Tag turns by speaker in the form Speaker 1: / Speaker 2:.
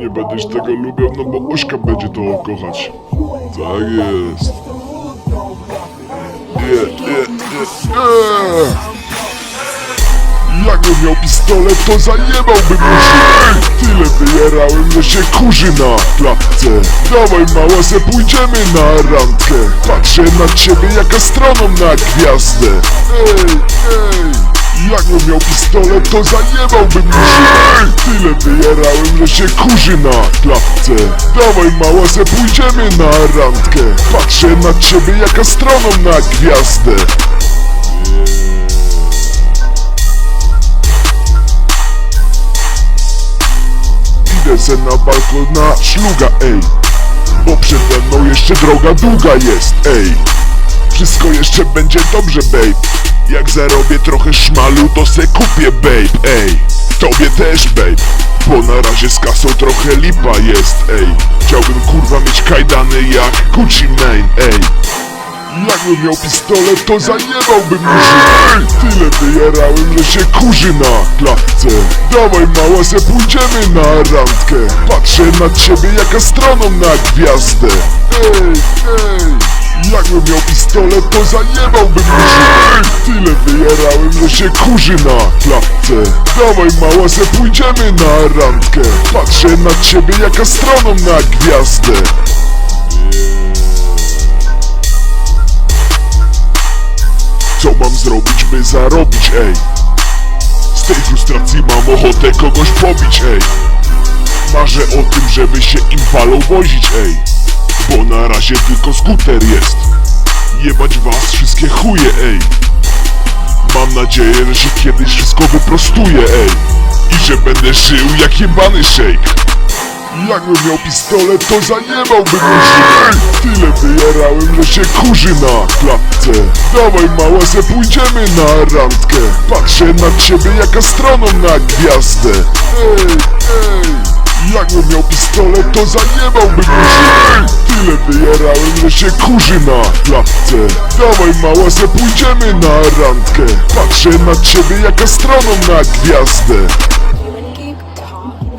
Speaker 1: nie będziesz tego lubił, no bo Ośka będzie to kochać. Tak jest. Nie, nie, nie, nie. Jakbym miał pistolet, to zajebałbym murzy Tyle wyjerałem, że się kurzy na klatce Dawaj mała, se pójdziemy na randkę Patrzę na ciebie jak astronom na gwiazdę Ej, ej Jakbym miał pistolet, to zajebałbym murzy Tyle wyjerałem, że się kurzy na klatce. Dawaj mała, se pójdziemy na randkę. Patrzę na ciebie jak astronom na gwiazdę. Idę se na balkon na szluga, ej. Bo przede mną jeszcze droga długa jest, ej. Wszystko jeszcze będzie dobrze, babe Jak zarobię trochę szmalu, to se kupię, babe, ej. Tobie też, babe. Bo na razie z kasą trochę lipa jest, ej. Chciałbym kurwa mieć kajdany jak Gucci Mane, ej. Jakbym miał pistolet, to zajebałbym murzy Tyle wyjerałem, że się kurzy na klatce. Dawaj mała, se pójdziemy na randkę. Patrzę na ciebie jak astronom na gwiazdę. Ej, ej Jakbym miał pistolet, to zajebałbym murzy Tyle wyjerałem, że się kurzy na klatce. Dawaj mała, se pójdziemy na randkę. Patrzę na ciebie jak astronom na gwiazdę. Co mam zrobić, by zarobić, ej? Z tej frustracji mam ochotę kogoś pobić, ej? Marzę o tym, żeby się impalą wozić, ej Bo na razie tylko skuter jest. Jebać was wszystkie chuje, ej. Mam nadzieję, że się kiedyś wszystko wyprostuje, ej. I że będę żył jak jebany shake Jakbym miał pistolet, to zajebałbym murzy Tyle wyjarałem, że się kurzy na klatce. Dawaj mała, se pójdziemy na randkę. Patrzę na ciebie jak astronom na gwiazdę. Ej, ej Jakbym miał pistolet, to zajebałbym murzy Tyle wyjarałem, że się kurzy na klatce Dawaj mała, se pójdziemy na randkę. Patrzę na ciebie jak astronom na gwiazdę.
Speaker 2: Keep talking.